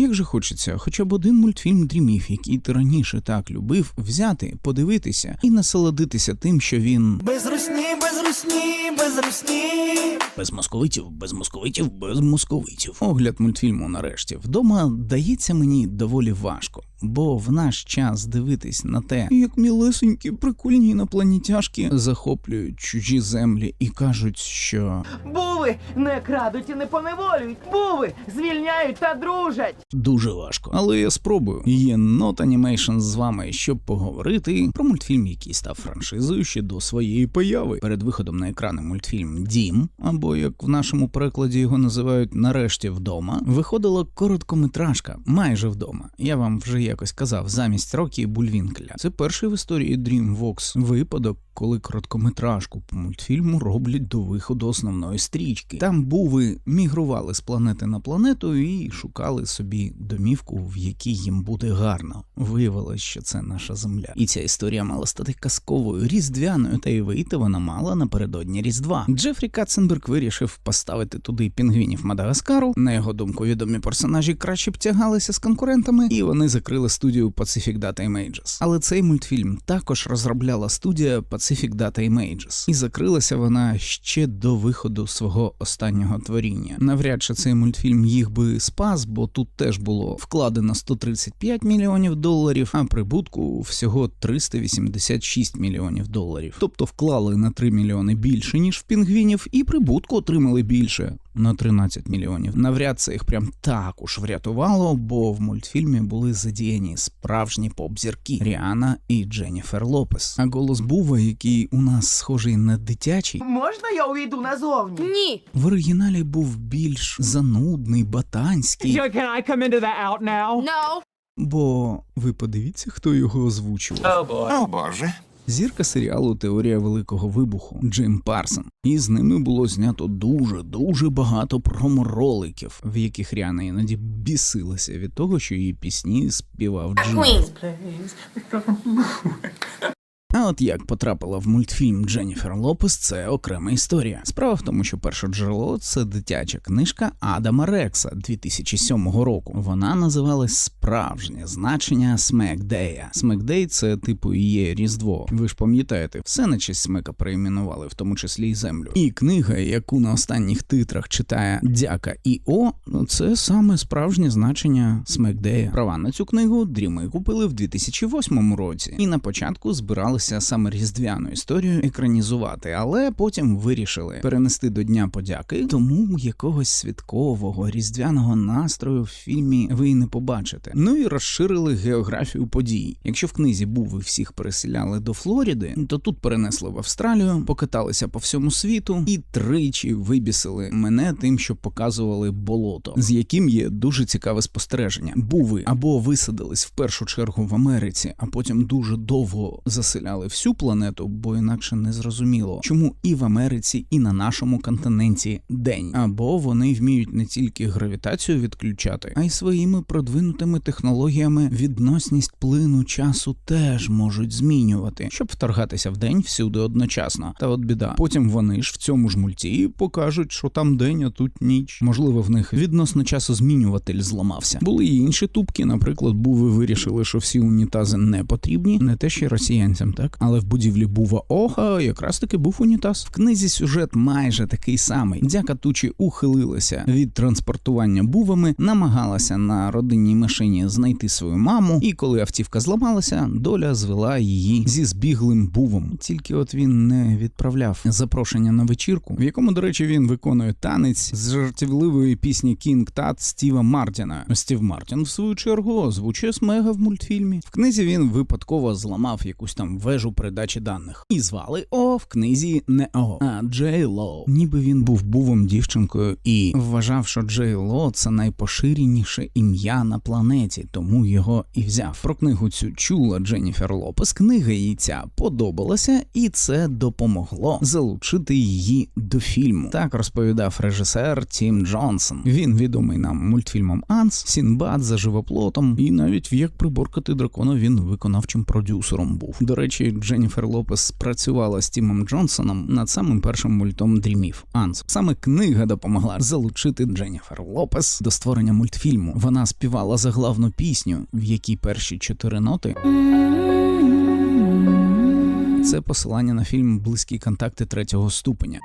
Як же хочеться, хоча б один мультфільм дрімів, який ти раніше так любив, взяти, подивитися і насолодитися тим, що він Без русні, без русні, без русні. без московитів, без московитів, без московитів. Огляд мультфільму нарешті вдома дається мені доволі важко, бо в наш час дивитись на те, як мілесенькі прикольні інопланетяшки захоплюють чужі землі і кажуть, що Буви не крадуть і не поневолюють. Буви звільняють та дружать. дуже важко. Але я спробую. Є Not Animation з вами, щоб поговорити про мультфільм, який став франшизою ще до своєї появи. Перед виходом на екрани мультфільм Дім, або як в нашому перекладі його називають нарешті вдома, виходила короткометражка майже вдома. Я вам вже якось казав, замість Рокі Бульвінкля. Це перший в історії DreamWorks випадок. Коли короткометражку по мультфільму роблять до виходу основної стрічки, там буви мігрували з планети на планету і шукали собі домівку, в якій їм буде гарно. Виявилось, що це наша земля, і ця історія мала стати казковою, різдвяною, та й вийти вона мала напередодні Різдва. Джефрі Катценберг вирішив поставити туди пінгвінів Мадагаскару. На його думку, відомі персонажі краще б тягалися з конкурентами, і вони закрили студію Pacific Data Images. Але цей мультфільм також розробляла студія Pacific Data Images. і закрилася вона ще до виходу свого останнього творіння. Навряд чи цей мультфільм їх би спас, бо тут теж було вкладено 135 мільйонів доларів, а прибутку всього 386 мільйонів доларів. Тобто вклали на 3 мільйони більше ніж в пінгвінів, і прибутку отримали більше. На 13 мільйонів. Навряд це їх прям так уж врятувало, бо в мультфільмі були задіяні справжні поп-зірки Ріана і Дженніфер Лопес. А голос Бува, який у нас схожий на дитячий, Можна я увійду назовні? Ні. в оригіналі був більш занудний, ботанський. Yo, can I come into the out now? No. Бо ви подивіться, хто його озвучував. О боже. Зірка серіалу Теорія Великого Вибуху Джим Парсон. І з ними було знято дуже дуже багато промороликів, в яких Ріана іноді бісилася від того, що її пісні співав Джим. А от як потрапила в мультфільм Дженніфер Лопес, це окрема історія. Справа в тому, що перше джерело це дитяча книжка Адама Рекса 2007 року. Вона називалась Справжнє значення Смекдея. Смекдей це типу є Різдво. Ви ж пам'ятаєте, все на честь смека перейменували, в тому числі й землю. І книга, яку на останніх титрах читає Дяка і О, ну це саме справжнє значення Смекдея. Права на цю книгу дріми купили в 2008 році, і на початку збиралися саме різдвяну історію екранізувати, але потім вирішили перенести до Дня подяки, тому якогось святкового різдвяного настрою в фільмі ви й не побачите. Ну і розширили географію подій. Якщо в книзі був і всіх переселяли до Флориди, то тут перенесли в Австралію, покаталися по всьому світу і тричі вибісили мене тим, що показували болото, з яким є дуже цікаве спостереження. Буви або висадились в першу чергу в Америці, а потім дуже довго заселяли всю планету, бо інакше не зрозуміло, чому і в Америці, і на нашому континенті день. Або вони вміють не тільки гравітацію відключати, а й своїми продвинутими технологіями відносність плину часу теж можуть змінювати, щоб вторгатися в день всюди одночасно. Та от біда. Потім вони ж в цьому ж мульті покажуть, що там день, а тут ніч. Можливо, в них відносно часу змінюватель зламався. Були й інші тупки, наприклад, буви вирішили, що всі унітази не потрібні, не те ще росіянцям, так але в будівлі бува оха якраз таки був унітаз. В книзі сюжет майже такий самий. Дяка тучі ухилилася від транспортування бувами, намагалася на родинній машині знайти свою маму, і коли автівка зламалася, доля звела її зі збіглим бувом. Тільки от він не відправляв запрошення на вечірку, в якому, до речі, він виконує танець з жартівливої пісні Кінг Тат Стіва Мартіна. Стів Мартін, в свою чергу, озвучує Смега в мультфільмі. В книзі він випадково зламав якусь там вежу передачі даних. І звали О в книзі не О, а Джей Лоу. Ніби він був бувом дівчинкою і вважав, що Джей Ло це найпоширеніше ім'я на планеті, тому його і взяв. Про книгу цю чула Дженніфер Лопес. Книга їй ця подобалася, і це допомогло залучити її до фільму. Так розповідав режисер Тім Джонсон. Він відомий нам мультфільмом Анс, Сінбад за живоплотом, і навіть в як приборкати дракона він виконавчим продюсером був. До речі, речі, Дженніфер Лопес працювала з Тімом Джонсоном над самим першим мультом дрімів Анс. Саме книга допомогла залучити Дженніфер Лопес до створення мультфільму. Вона співала заглавну пісню, в якій перші чотири ноти. Це посилання на фільм Близькі контакти третього ступеня.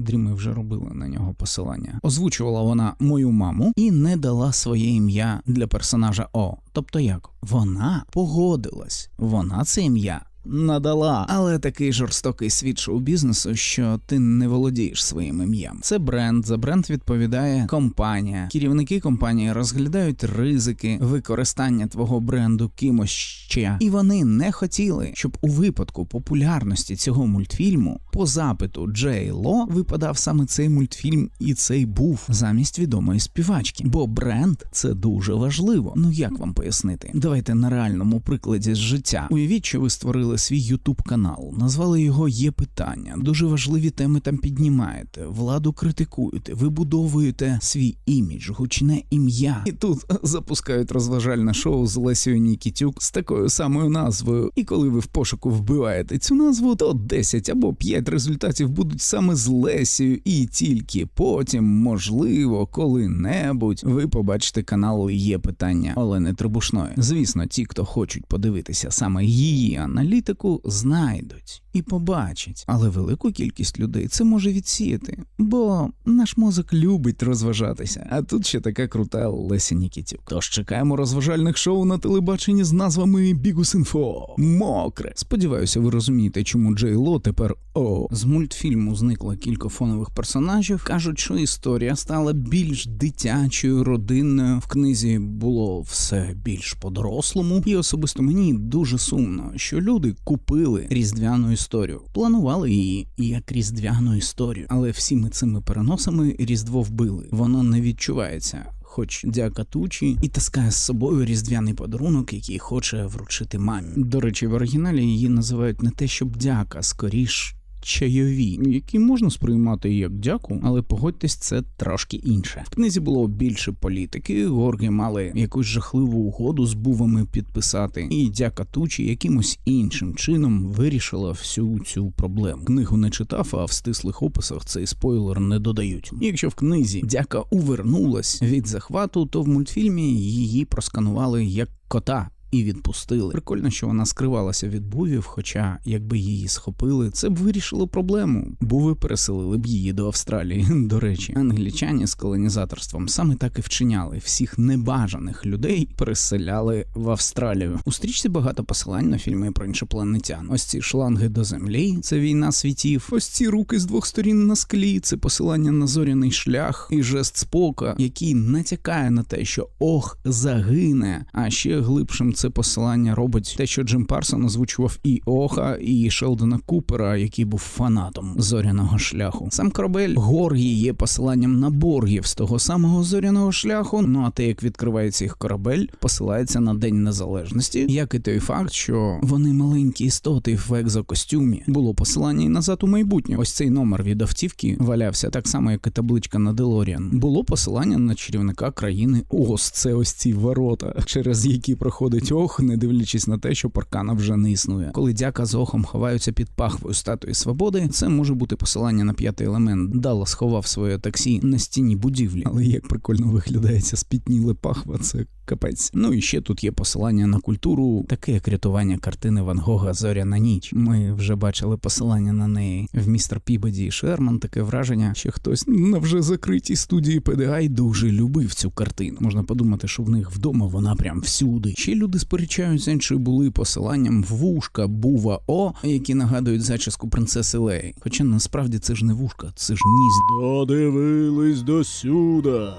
Дріми вже робили на нього посилання. Озвучувала вона мою маму і не дала своє ім'я для персонажа О. Тобто як? Вона погодилась, вона це ім'я. Надала, але такий жорстокий світ шоу-бізнесу, що ти не володієш своїм ім'ям. Це бренд. За бренд відповідає компанія. Керівники компанії розглядають ризики використання твого бренду кимось ще, і вони не хотіли, щоб у випадку популярності цього мультфільму по запиту Джей Ло випадав саме цей мультфільм, і цей був замість відомої співачки. Бо бренд це дуже важливо. Ну як вам пояснити? Давайте на реальному прикладі з життя. Уявіть, що ви створили свій Ютуб канал, назвали його Є питання. Дуже важливі теми там піднімаєте, владу критикуєте, вибудовуєте свій імідж, гучне ім'я. І тут запускають розважальне шоу з Лесією Нікітюк з такою самою назвою. І коли ви в пошуку вбиваєте цю назву, то 10 або 5 результатів будуть саме з Лесією, і тільки потім, можливо, коли-небудь ви побачите канал Є питання Олени Трибушної. Звісно, ті, хто хочуть подивитися саме її аналітику, знайдуть і побачать. Але велику кількість людей це може відсіяти, бо наш мозок любить розважатися. А тут ще така крута Леся Нікітюк. Тож чекаємо розважальних шоу на телебаченні з назвами Бігус.Інфо. Мокре. Сподіваюся, ви розумієте, чому Джей Ло тепер о. З мультфільму зникло кілька фонових персонажів. Кажуть, що історія стала більш дитячою, родинною. В книзі було все більш по-дорослому, і особисто мені дуже сумно, що люди купили різдвяну історію, планували її як різдвяну історію, але всіми цими переносами різдво вбили. Воно не відчувається. Хоч дяка тучі і таскає з собою різдвяний подарунок, який хоче вручити мамі. До речі, в оригіналі її називають не те, щоб дяка, скоріш. Чайові, які можна сприймати як дяку, але погодьтесь, це трошки інше. В книзі було більше політики. Горги мали якусь жахливу угоду з бувами підписати, і дяка тучі якимось іншим чином вирішила всю цю проблему. Книгу не читав, а в стислих описах цей спойлер не додають. Якщо в книзі дяка увернулась від захвату, то в мультфільмі її просканували як кота. І відпустили. Прикольно, що вона скривалася від бувів, хоча, якби її схопили, це б вирішило проблему. Буви переселили б її до Австралії. До речі, англічані з колонізаторством саме так і вчиняли. Всіх небажаних людей переселяли в Австралію. У стрічці багато посилань на фільми про іншопланетян. Ось ці шланги до землі, це війна світів. Ось ці руки з двох сторін на склі, це посилання на зоряний шлях і жест спока, який натякає на те, що ох загине. А ще глибшим посилання робить те, що Джим Парсон озвучував і Оха, і Шелдона Купера, який був фанатом зоряного шляху. Сам корабель Горгі є посиланням на боргів з того самого зоряного шляху. Ну а те, як відкривається їх корабель, посилається на День Незалежності, як і той факт, що вони маленькі істоти в екзокостюмі. Було посилання і назад у майбутнє. Ось цей номер від автівки валявся так само, як і табличка на Делоріан. Було посилання на чарівника країни Ос. Це ось ці ворота, через які проходить ох, не дивлячись на те, що паркана вже не існує. Коли дяка з охом ховаються під пахвою статуї свободи, це може бути посилання на п'ятий елемент. Дала сховав своє таксі на стіні будівлі. Але як прикольно виглядає ця спітніле пахва, це капець. Ну і ще тут є посилання на культуру, таке як рятування картини Ван Гога Зоряна ніч. Ми вже бачили посилання на неї в містер Пібоді і Шерман. Таке враження, що хтось на вже закритій студії PDI дуже любив цю картину. Можна подумати, що в них вдома вона прям всюди. Ще люди сперечаються, чи були посиланням вушка Бува О, які нагадують зачіску принцеси Леї. Хоча насправді це ж не вушка, це ж ніс. Додивились до сюда.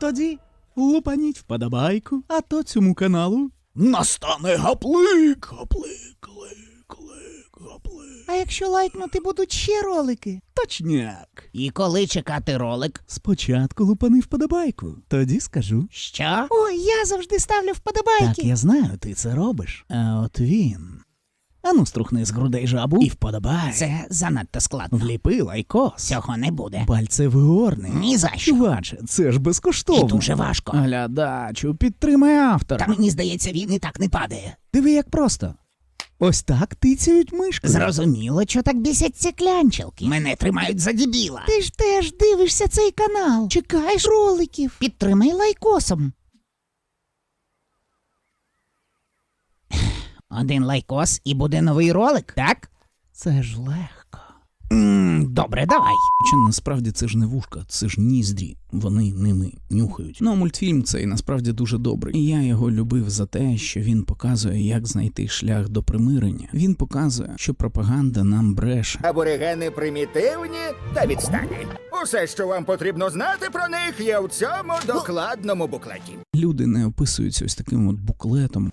Тоді лупаніть вподобайку, а то цьому каналу Настане гаплик, гаплик, лик, лик, гаплик. А якщо лайкнути будуть ще ролики? точняк. І коли чекати ролик? Спочатку лупани вподобайку, тоді скажу. Що? Ой, я завжди ставлю вподобайки. Так, я знаю, ти це робиш. А от він Ану, струхни з грудей жабу і вподобай. Це занадто складно. Вліпи лайкос. Цього не буде. Пальцевий горний. Ні за що. Чуваче, це ж безкоштовно. І дуже важко. Глядачу, підтримай автора. Та мені здається, він і так не падає. Диви, як просто. Ось так тицяють мишки. Зрозуміло, що так бісяться клянчилки. Мене тримають за дібіла. Ти ж теж дивишся цей канал. Чекаєш роликів. Підтримай лайкосом. Один лайкос і буде новий ролик, так? Це ж легко. Добре, давай. Хоча насправді це ж не вушка, це ж ніздрі. Вони ними нюхають. Ну, а мультфільм цей насправді дуже добрий. І я його любив за те, що він показує, як знайти шлях до примирення. Він показує, що пропаганда нам бреше. Аборигени примітивні та відстані. Усе, що вам потрібно знати про них, є в цьому докладному буклеті. Люди не описуються ось таким от буклетом.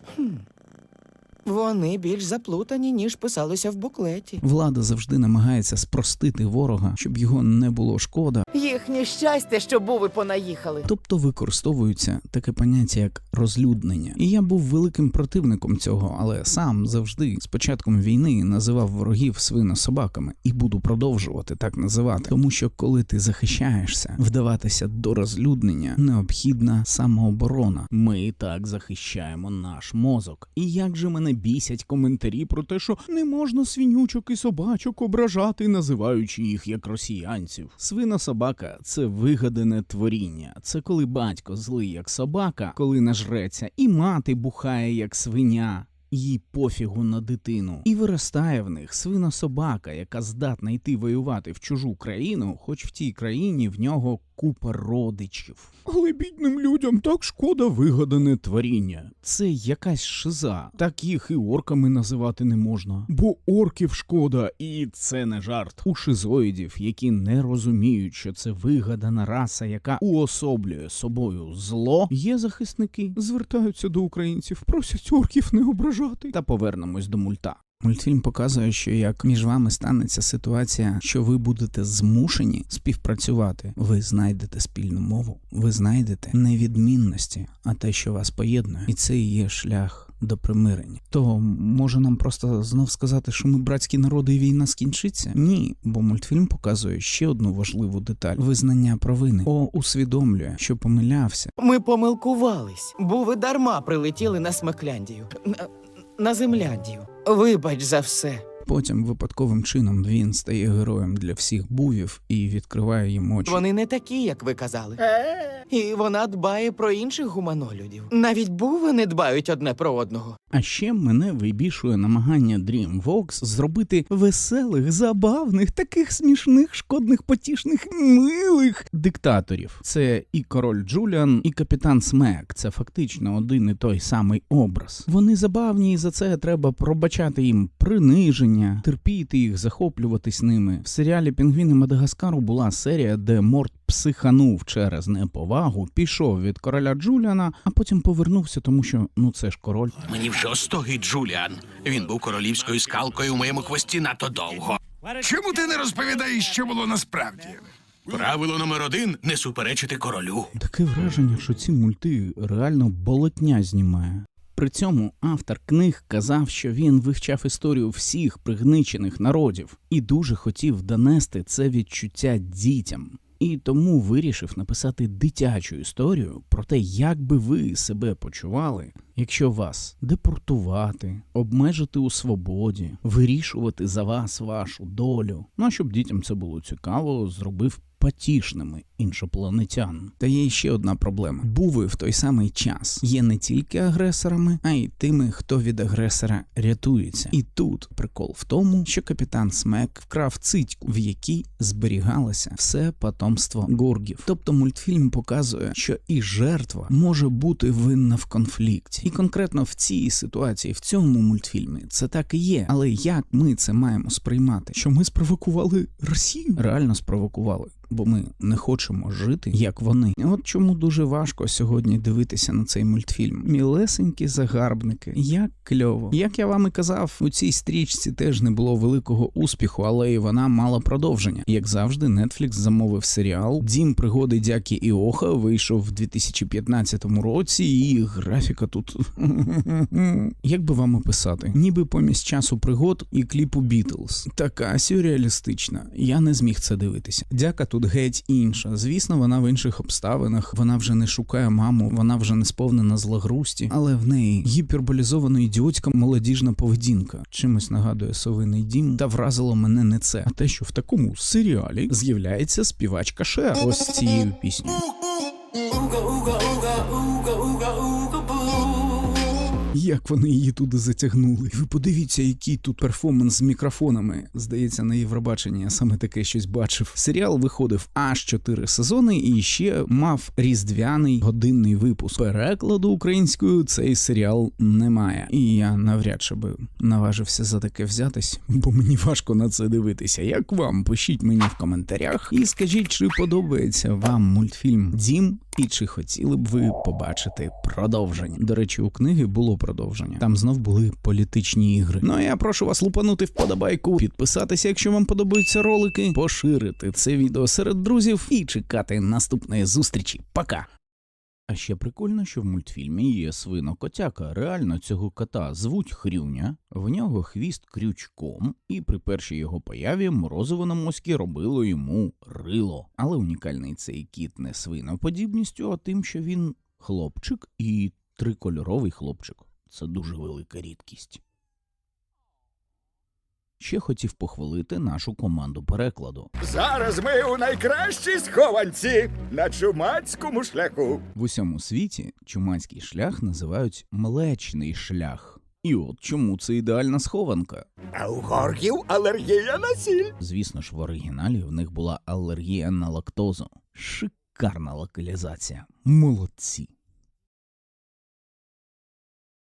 Вони більш заплутані, ніж писалося в буклеті. Влада завжди намагається спростити ворога, щоб його не було шкода. Їхнє щастя, що буви понаїхали. Тобто використовується таке поняття як розлюднення. І я був великим противником цього, але сам завжди з початком війни називав ворогів свинособаками і буду продовжувати так називати. Тому що коли ти захищаєшся, вдаватися до розлюднення необхідна самооборона. Ми і так захищаємо наш мозок. І як же мене бісять коментарі про те, що не можна свинючок і собачок ображати, називаючи їх як росіянців. Свинособака це вигадане творіння. Це коли батько злий як собака, коли нажреться, і мати бухає як свиня. Їй пофігу на дитину, і виростає в них свинособака, яка здатна йти воювати в чужу країну, хоч в тій країні в нього купа родичів. Але бідним людям так шкода вигадане творіння. Це якась шиза. Так їх і орками називати не можна. Бо орків шкода, і це не жарт. У шизоїдів, які не розуміють, що це вигадана раса, яка уособлює собою зло, є захисники, звертаються до українців, просять орків не ображати. Та повернемось до мульта. Мультфільм показує, що як між вами станеться ситуація, що ви будете змушені співпрацювати, ви знайдете спільну мову, ви знайдете не відмінності, а те, що вас поєднує, і це і є шлях до примирення. То може нам просто знов сказати, що ми братські народи і війна скінчиться? Ні, бо мультфільм показує ще одну важливу деталь: визнання провини. О, усвідомлює, що помилявся, Ми помилкувались. Буви дарма прилетіли на Смекляндію. На, на Земляндію. Вибач за все. Потім випадковим чином він стає героєм для всіх бувів і відкриває їм очі. Вони не такі, як ви казали. І вона дбає про інших гуманолюдів. Навіть буви не дбають одне про одного. А ще мене вибішує намагання DreamWorks зробити веселих, забавних, таких смішних, шкодних, потішних, милих диктаторів. Це і король Джуліан, і капітан Смек. Це фактично один і той самий образ. Вони забавні, і за це треба пробачати їм приниження, терпіти їх, захоплюватись ними. В серіалі Пінгвіни Мадагаскару була серія, де Морт психанув через неповагу, пішов від короля Джуліана, а потім повернувся, тому що ну це ж король. Мені вже остогий Джуліан. Він був королівською скалкою у моєму хвості надто довго. Чому ти не розповідаєш, що було насправді? Правило номер один не суперечити королю. Таке враження, що ці мульти реально болотня знімає. При цьому автор книг казав, що він вивчав історію всіх пригничених народів і дуже хотів донести це відчуття дітям. І тому вирішив написати дитячу історію про те, як би ви себе почували, якщо вас депортувати, обмежити у свободі, вирішувати за вас вашу долю. Ну а щоб дітям це було цікаво, зробив потішними іншопланетян. Та є ще одна проблема: буви в той самий час є не тільки агресорами, а й тими, хто від агресора рятується. І тут прикол в тому, що капітан Смек вкрав цитьку, в якій зберігалося все потомство горгів. Тобто мультфільм показує, що і жертва може бути винна в конфлікті. І конкретно в цій ситуації, в цьому мультфільмі, це так і є. Але як ми це маємо сприймати? Що ми спровокували Росію? Реально спровокували. Бо ми не хочемо жити як вони. От чому дуже важко сьогодні дивитися на цей мультфільм. Мілесенькі загарбники, як кльово. Як я вам і казав, у цій стрічці теж не було великого успіху, але і вона мала продовження. Як завжди, Netflix замовив серіал. Дім пригоди дяки Іоха вийшов в 2015 році, і графіка тут. Як би вам описати? Ніби помість часу пригод і кліпу Бітлз. Така сюрреалістична. Я не зміг це дивитися. Дяка геть інша. Звісно, вона в інших обставинах. Вона вже не шукає маму, вона вже не сповнена злагрусті, але в неї гіперболізована ідіотська молодіжна поведінка. Чимось нагадує совиний дім, та вразило мене не це, а те, що в такому серіалі з'являється співачка Шер. Ось цією піснею. Як вони її туди затягнули? Ви подивіться, який тут перформанс з мікрофонами. Здається, на Євробаченні я саме таке щось бачив. Серіал виходив аж 4 сезони і ще мав різдвяний годинний випуск. Перекладу українською цей серіал немає. І я навряд чи би наважився за таке взятись, бо мені важко на це дивитися. Як вам? Пишіть мені в коментарях і скажіть, чи подобається вам мультфільм Дім і чи хотіли б ви побачити продовження. До речі, у книги було продовження. Там знов були політичні ігри. Ну а я прошу вас лупанути вподобайку, підписатися, якщо вам подобаються ролики, поширити це відео серед друзів і чекати наступної зустрічі. Пока! А ще прикольно, що в мультфільмі є свино котяка. Реально цього кота звуть Хрюня, в нього хвіст крючком, і при першій його появі морозиво на моські робило йому рило. Але унікальний цей кіт не свиноподібністю, а тим, що він хлопчик і трикольоровий хлопчик. Це дуже велика рідкість. Ще хотів похвалити нашу команду перекладу. Зараз ми у найкращій схованці на чумацькому шляху. В усьому світі чумацький шлях називають млечний шлях. І от чому це ідеальна схованка. А у горгів алергія на сіль. Звісно ж, в оригіналі в них була алергія на лактозу. Шикарна локалізація. Молодці.